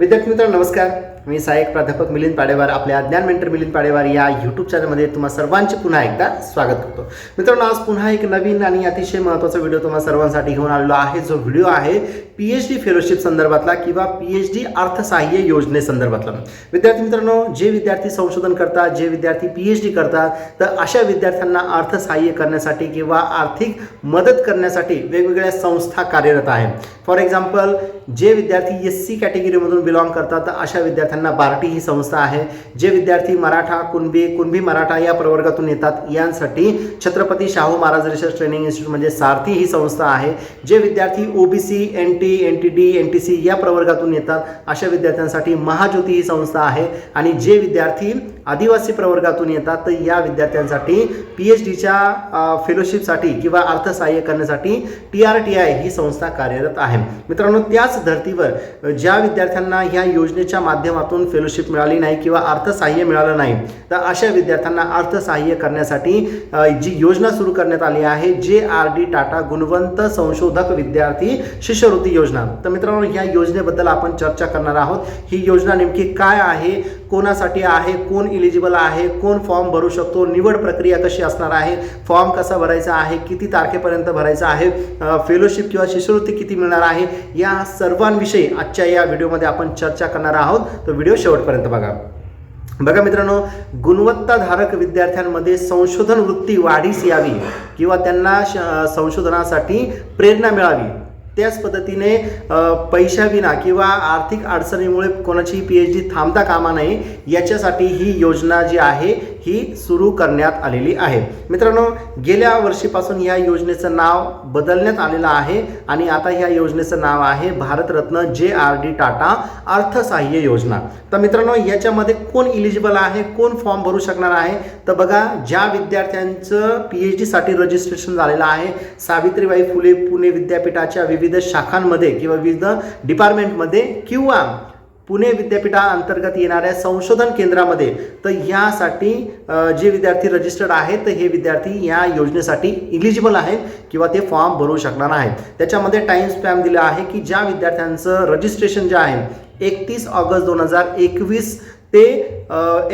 विद्यार्थी मित्रांनो नमस्कार. मी सहाय्यक प्राध्यापक मिलिंद पाडेवार आपल्या ज्ञान मेंटर मिलिंद पाडेवार या यूट्यूब चॅनलमध्ये तुम्हा सर्वांचे पुन्हा एकदा स्वागत करतो. मित्रांनो आज पुन्हा एक नवीन आणि अतिशय महत्त्वाचा व्हिडिओ तुम्हा सर्वांसाठी घेऊन आलेलो आहे. जो व्हिडिओ आहे पी एच डी फेलोशिप संदर्भातला किंवा पी एच डी अर्थसहाय्य योजनेसंदर्भातला विद्यार्थी मित्रांनो जे विद्यार्थी संशोधन करतात जे विद्यार्थी पी एच डी करतात तर अशा विद्यार्थ्यांना अर्थसहाय्य करण्यासाठी किंवा आर्थिक मदत करण्यासाठी वेगवेगळ्या संस्था कार्यरत आहेत. फॉर एक्झाम्पल जे विद्यार्थी एस सी कॅटेगरीमधून बिलॉंग करतात तर अशा विद्यार्थ्यांना बार्टी ही संस्था आहे जे विद्यार्थी मराठा कुणबी कुणबी मराठा या प्रवर्गातून येतात यांसाठी Chhatrapati Shahu Maharaj research training institute म्हणजे सारथी ही संस्था आहे जे विद्यार्थी OBC N T N T D N T C या प्रवर्गातून येतात अशा विद्यार्थ्यांसाठी महाज्योती ही संस्था आहे आणि जे विद्यार्थी आदिवासी प्रवर्गातून येतात तर या विद्यार्थ्यांसाठी पी एच डीच्या फेलोशिपसाठी किंवा अर्थसहाय्य करण्यासाठी टी आर टी आय ही संस्था कार्यरत आहे. मित्रांनो त्याच धर्तीवर ज्या विद्यार्थ्यांना ह्या योजनेच्या माध्यमातून फेलोशिप मिळाली नाही किंवा अर्थसहाय्य मिळालं नाही तर अशा विद्यार्थ्यांना अर्थसहाय्य करण्यासाठी जी योजना सुरू करण्यात आली आहे जे आर डी टाटा गुणवंत संशोधक विद्यार्थी शिष्यवृत्ती योजना. तर मित्रांनो ह्या योजनेबद्दल आपण चर्चा करणार आहोत. ही योजना नेमकी काय आहे? कोणासाठी आहे कोण इलिजिबल आहे कोण फॉर्म भरू शकतो निवड प्रक्रिया कशी असणार आहे फॉर्म कसा भरायचा आहे किती तारखेपर्यंत भरायचा आहे फेलोशिप किंवा शिष्यवृत्ती किती मिळणार आहे या सर्वांविषयी आजच्या या व्हिडिओमध्ये आपण चर्चा करणार आहोत. तर व्हिडिओ शेवटपर्यंत बघा. बघा मित्रांनो गुणवत्ताधारक विद्यार्थ्यांमध्ये संशोधन वृत्ती वाढीस यावी किंवा त्यांना श- संशोधनासाठी प्रेरणा मिळावी. त्याच पद्धतीने पैशाविना किंवा आर्थिक अडचणीमुळे कोणाची पी एच डी थांबता कामा नये याच्यासाठी ही योजना जी आहे ही सुरू करण्यात आलेली आहे. मित्रांनो गेल्या वर्षीपासून या योजनेचं नाव बदलण्यात आलेलं आहे आणि आता ह्या योजनेचं नाव आहे भारतरत्न जे आर डी टाटा अर्थसहाय्य योजना. तर मित्रांनो याच्यामध्ये कोण इलिजिबल आहे कोण फॉर्म भरू शकणार आहे? तर बघा ज्या विद्यार्थ्यांचं पी एच डीसाठी रजिस्ट्रेशन झालेलं आहे सावित्रीबाई फुले पुणे विद्यापीठाच्या विविध विविध शाखांमध्ये किंवा विविध डिपार्टमेंटमध्ये किंवा पुणे विद्यापीठाअंतर्गत येणाऱ्या संशोधन केंद्रामध्ये तर ह्यासाठी जे विद्यार्थी रजिस्टर्ड आहेत तर हे विद्यार्थी या योजनेसाठी इलिजिबल आहेत किंवा ते फॉर्म भरू शकणार आहेत. त्याच्यामध्ये टाइम स्पॅम दिला आहे की ज्या विद्यार्थ्यांचं रजिस्ट्रेशन जे आहे एकतीस ऑगस्ट दोन हजार एकवीस ते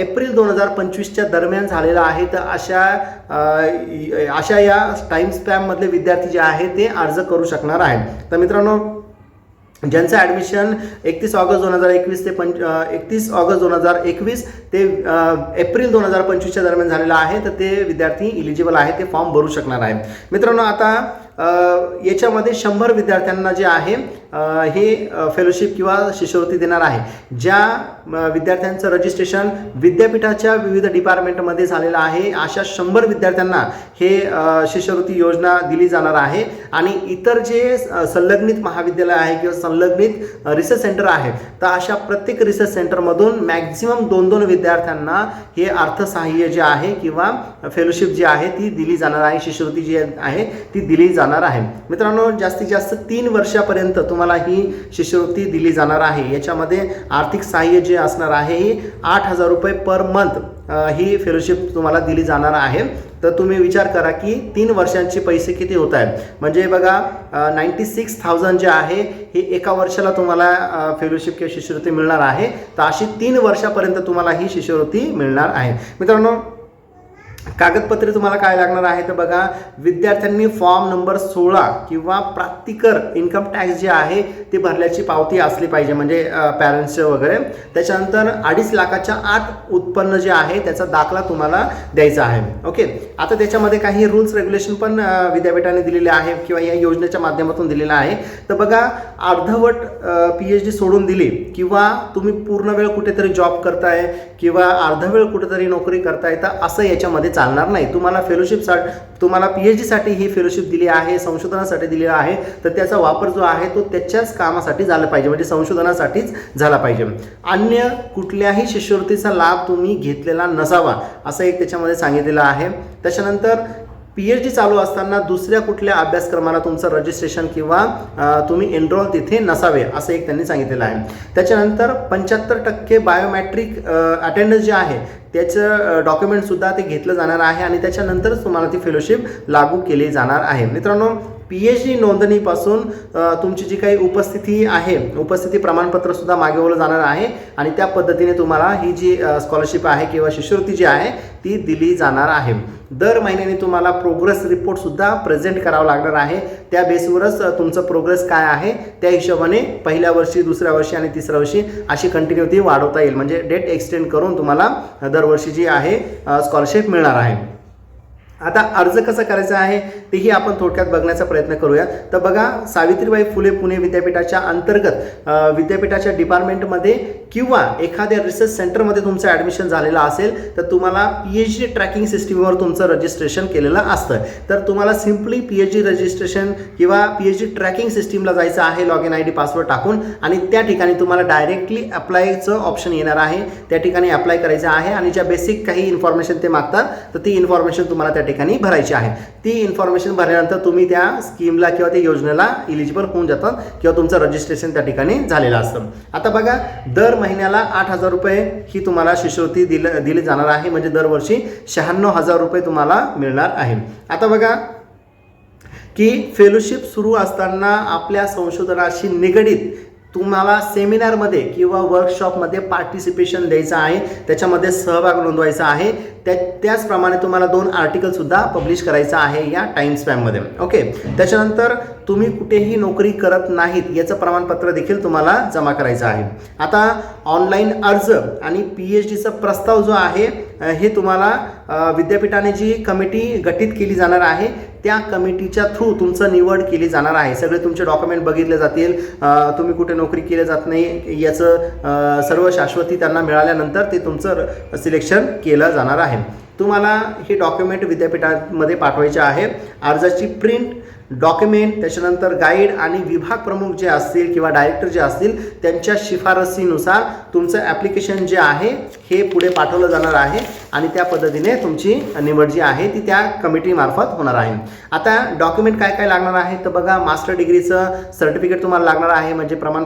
एप्रिल दोन हजार पंचवीसच्या दरम्यान झालेलं आहे. तर अशा अशा या टाइम स्पॅममधले विद्यार्थी जे आहे ते अर्ज करू शकणार आहेत. तर मित्रांनो ज्यांचं ॲडमिशन एकतीस ऑगस्ट दोन हजार एकवीस ते पंच एकतीस ऑगस्ट दोन हजार एकवीस ते एप्रिल दोन हजार पंचवीसच्या दरम्यान झालेलं आहे तर ते विद्यार्थी इलिजिबल आहे ते फॉर्म भरू शकणार आहे मित्रांनो आता याच्यामध्ये शंभर विद्यार्थ्यांना जे आहे हे फेलोशिप किंवा शिष्यवृत्ती देणार आहे. ज्या विद्यार्थ्यांचं रजिस्ट्रेशन विद्यापीठाच्या विविध डिपार्टमेंटमध्ये झालेलं आहे अशा शंभर विद्यार्थ्यांना हे शिष्यवृत्ती योजना दिली जाणार आहे. आणि इतर जे संलग्नित महाविद्यालय आहे किंवा संलग्नित रिसर्च सेंटर आहे तर अशा प्रत्येक रिसर्च सेंटरमधून मॅक्झिमम दोन दोन विद्यार्थ्यांना हे अर्थसहाय्य जे आहे किंवा फेलोशिप जी आहे ती दिली जाणार आहे. शिष्यवृत्ती जी आहे ती दिली जाणार आहे. मित्रांनो जास्तीत जास्त तीन वर्षापर्यंत तुम्हाला ही शिष्यवृत्ती दिली जाणार आहे. याच्यामध्ये आर्थिक सहाय्य जे असणार आहे ही आठ हजार रुपये पर मंथ ही फेलोशिप तुम्हाला दिली जाणार आहे. तर तुम्ही विचार करा की तीन वर्षांचे पैसे किती होत आहेत? म्हणजे बघा नाईंटी सिक्स थाउजंड जे आहे हे एका वर्षाला तुम्हाला फेलोशिप किंवा शिष्यवृत्ती मिळणार आहे. तर अशी तीन वर्षापर्यंत तुम्हाला ही शिष्यवृत्ती मिळणार आहे. मित्रांनो कागदपत्रे तुम्हाला काय लागणार आहे तर बघा विद्यार्थ्यांनी फॉर्म नंबर सोळा किंवा प्राप्तिकर इन्कम टॅक्स जे आहे ते भरल्याची पावती असली पाहिजे म्हणजे पॅरेंट्सचे वगैरे. त्याच्यानंतर अडीच लाखाच्या आत उत्पन्न जे आहे त्याचा दाखला तुम्हाला द्यायचा आहे. ओके? आता त्याच्यामध्ये काही रूल्स रेग्युलेशन पण विद्यापीठाने दिलेले आहे किंवा या योजनेच्या माध्यमातून दिलेलं आहे. तर बघा अर्धवट पी एच डी सोडून दिली किंवा तुम्ही पूर्ण वेळ कुठेतरी जॉब करताय किंवा अर्धवेळ कुठेतरी नोकरी करताय तर असं याच्यामध्ये चालणार नाही. तुम्हाला फेलोशिपसाठी तुम्हाला पी एच डीसाठी ही फेलोशिप दिली आहे संशोधनासाठी दिली आहे. तर त्याचा वापर जो आहे तो त्याच्याच कामासाठी झाला पाहिजे. म्हणजे संशोधनासाठीच झाला पाहिजे. अन्य कुठल्याही शिष्यवृत्तीचा लाभ तुम्ही घेतलेला नसावा असं एक त्याच्यामध्ये सांगितलेलं आहे. त्याच्यानंतर पी एच डी चालू असताना दुसऱ्या कुठल्या अभ्यासक्रमाला तुमचं रजिस्ट्रेशन किंवा तुम्ही एनरोल तिथे नसावे असं एक त्यांनी सांगितलेलं आहे. त्याच्यानंतर पंच्याहत्तर टक्के बायोमॅट्रिक अटेंडन्स जे आहे त्याचं डॉक्युमेंटसुद्धा ते घेतलं जाणार आहे आणि त्याच्यानंतरच तुम्हाला ती फेलोशिप लागू केली जाणार आहे. मित्रांनो पी एच डी नोंदणीपासून तुमची जी काही उपस्थिती आहे उपस्थिती प्रमाणपत्रसुद्धा मागवलं जाणार आहे आणि त्या पद्धतीने तुम्हाला ही जी स्कॉलरशिप आहे किंवा शिष्यवृत्ती जी आहे ती दिली जाणार आहे. दर महिन्याने तुम्हाला प्रोग्रेस रिपोर्टसुद्धा प्रेझेंट करावा लागणार आहे. त्या बेसवरच तुमचं प्रोग्रेस काय आहे त्या हिशोबाने पहिल्या वर्षी दुसऱ्या वर्षी आणि तिसऱ्या वर्षी अशी कंटिन्यू ती वाढवता येईल. म्हणजे डेट एक्सटेंड करून तुम्हाला दरवर्षी जी आहे स्कॉलरशिप मिळणार आहे. आता अर्ज कसा करायचा आहे तेही आपण थोडक्यात बघण्याचा प्रयत्न करूया तर बघा सावित्रीबाई फुले पुणे विद्यापीठाच्या अंतर्गत विद्यापीठाच्या डिपार्टमेंटमध्ये किंवा एखाद्या रिसर्च सेंटरमध्ये तुमचं ॲडमिशन झालेलं असेल तर तुम्हाला पी एच डी ट्रॅकिंग सिस्टीमवर तुमचं रजिस्ट्रेशन केलेलं असतं. तर तुम्हाला simply P H D registration किंवा पी एच डी ट्रॅकिंग सिस्टीमला जायचं आहे log in I D password टाकून आणि त्या ठिकाणी तुम्हाला डायरेक्टली अप्लायचं ऑप्शन येणार आहे. त्या ठिकाणी अप्लाय करायचं आहे आणि ज्या बेसिक काही इन्फॉर्मेशन ते मागतात तर ती इन्फॉर्मेशन तुम्हाला त्या ठिकाणी भरायची आहे. ती इन्फॉर्मेशन भरल्यानंतर तुम्ही त्या स्कीमला किंवा त्या योजनेला इलिजिबल होऊन जातात किंवा तुमचं रजिस्ट्रेशन त्या ठिकाणी झालेलं असतं. आता बघा दर महिन्याला आठ हजार रुपये ही तुम्हाला शिष्यवृत्ती दिल दिली जाणार आहे. म्हणजे दरवर्षी शहाण्णव हजार रुपये तुम्हाला मिळणार आहे. आता बघा की फेलोशिप सुरू असताना आपल्या संशोधनाशी निगडीत तुम्हाला सेमिनारमध्ये किंवा वर्कशॉपमध्ये पार्टिसिपेशन द्यायचं आहे त्याच्यामध्ये सहभाग नोंदवायचा आहे त्या त्याचप्रमाणे तुम्हाला दोन आर्टिकलसुद्धा पब्लिश करायचं आहे या टाईम स्पॅममध्ये ओके त्याच्यानंतर तुम्ही कुठेही नोकरी करत नाहीत याचं प्रमाणपत्र देखील तुम्हाला जमा करायचं आहे. आता ऑनलाईन अर्ज आणि पी एच डीचा प्रस्ताव जो आहे हे तुम्हाला विद्यापीठाने जी कमिटी गठीत केली जाणार आहे त्या कमिटीच्या थ्रू तुमचं निवड केली जाणार आहे. सगळे तुमचे डॉक्युमेंट बघितले जातील. तुम्ही कुठे नोकरी केली जात नाही याचं सर्व शाश्वती त्यांना मिळाल्यानंतर ते तुमचं सिलेक्शन केलं जाणार आहे. तुम्हाला हे डॉक्युमेंट विद्यापीठामध्ये पाठवायचे आहे. अर्जाची प्रिंट डॉक्युमेंट त्याच्यानंतर गाईड आणि विभाग प्रमुख जे असतील किंवा डायरेक्टर जे असतील त्यांच्या शिफारसीनुसार तुमचं ॲप्लिकेशन जे आहे हे पुढे पाठवलं जाणार आहे. आणि त्या पद्धतीने तुमची निवड जी आहे ती त्या कमिटीमार्फत होणार आहे. आता डॉक्युमेंट काय काय लागणार आहे? तर बघा मास्टर डिग्रीचं सर्टिफिकेट तुम्हाला लागणार आहे. म्हणजे प्रमाण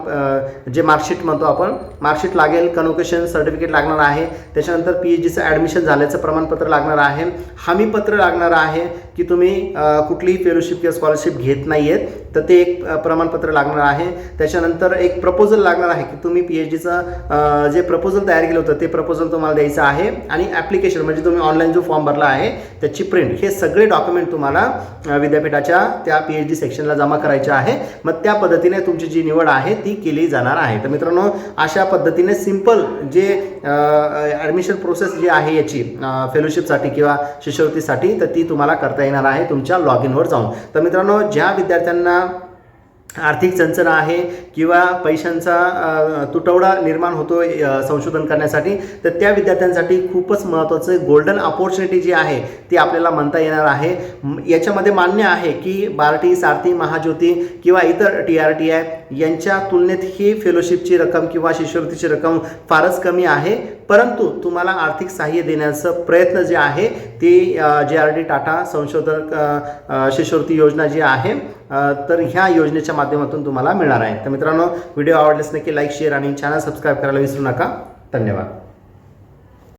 जे मार्कशीट म्हणतो आपण मार्कशीट लागेल कन्व्होकेशन सर्टिफिकेट लागणार आहे. त्याच्यानंतर पी एच डीचं ॲडमिशन झाल्याचं प्रमाणपत्र लागणार आहे. हमीपत्र लागणार आहे. की तुम्ही कुठलीही फेलोशिप किंवा स्कॉलरशिप घेत नाही आहेत तर ते एक प्रमाणपत्र लागणार आहे. त्याच्यानंतर एक प्रपोजल लागणार आहे की तुम्ही पी एच डीचं जे प्रपोजल तयार केलं होतं ते प्रपोजल तुम्हाला द्यायचं आहे. आणि ॲप्लिकेशन म्हणजे तुम्ही ऑनलाईन जो फॉर्म भरला आहे त्याची प्रिंट हे सगळे डॉक्युमेंट तुम्हाला विद्यापीठाच्या त्या पी एच डी सेक्शनला जमा करायचे आहे. मग त्या पद्धतीने तुमची जी निवड आहे ती केली जाणार आहे. तर मित्रांनो अशा पद्धतीने सिंपल जे ॲडमिशन प्रोसेस जी आहे याची फेलोशिपसाठी किंवा शिष्यवृत्तीसाठी तर ती तुम्हाला करता येणार आहे तुमच्या लॉग इनवर जाऊन. तर मित्रांनो ज्या विद्यार्थ्यांना आर्थिक चंचना आहे किंवा पैशांचा तुटवडा निर्माण होतो संशोधन करण्यासाठी तर त्या विद्यार्थ्यांसाठी खूपच महत्त्वाचं गोल्डन अपॉर्च्युनिटी जी आहे ती आपल्याला म्हणता येणार आहे. याच्यामध्ये मान्य आहे की बार्टी सारथी महाज्योती किंवा इतर टी आर टी आय यांच्या तुलनेत ही फेलोशिपची रक्कम किंवा शिष्यवृत्तीची रक्कम फारच कमी आहे. परंतु तुम्हाला आर्थिक सहाय्य देण्याचं प्रयत्न जे आहे ती जे आर डी टाटा संशोधक शिष्यवृत्ती योजना जी आहे तर ह्या योजनेच्या माध्यमातून तुम्हाला मिळणार आहे. तर मित्रांनो व्हिडिओ आवडल्यास नक्की लाईक शेअर आणि चॅनल सबस्क्राईब करायला विसरू नका. धन्यवाद.